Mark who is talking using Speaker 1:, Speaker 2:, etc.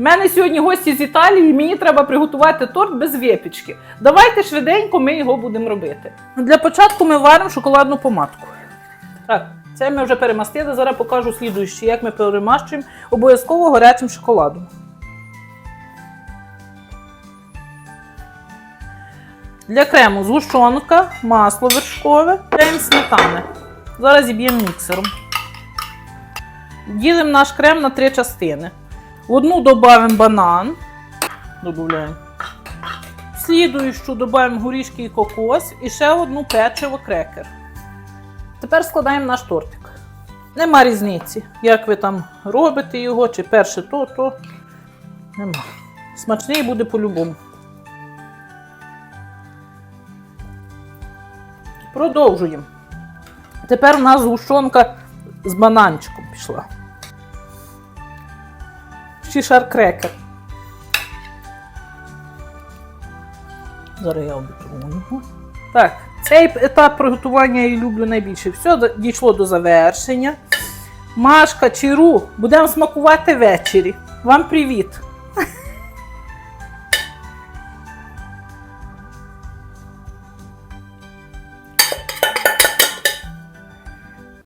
Speaker 1: У мене сьогодні гості з Італії, мені треба приготувати торт без випічки. Давайте швиденько ми його будемо робити. Для початку ми варимо шоколадну помадку. Так, це ми вже перемастили. Зараз покажу слідуючи, як ми перемащуємо обов'язково гарячим шоколадом. Для крему згущенка, масло вершкове, крем сметани. Зараз зіб'ємо міксером. Ділимо наш крем на три частини. Одну додаємо банан. Додаємо. В Слідуючу додаємо горішки і кокос і ще одну печиво крекер. Тепер складаємо наш тортик. Нема різниці, як ви там робите його, чи перше то, то. Нема. Смачний буде по-любому. Продовжуємо. Тепер у нас згущенка з бананчиком пішла. Ще шар-крекер. Зараз я його. Так, цей етап приготування я люблю найбільше. Все дійшло до завершення. Машка, чиру, будемо смакувати ввечері. Вам привіт!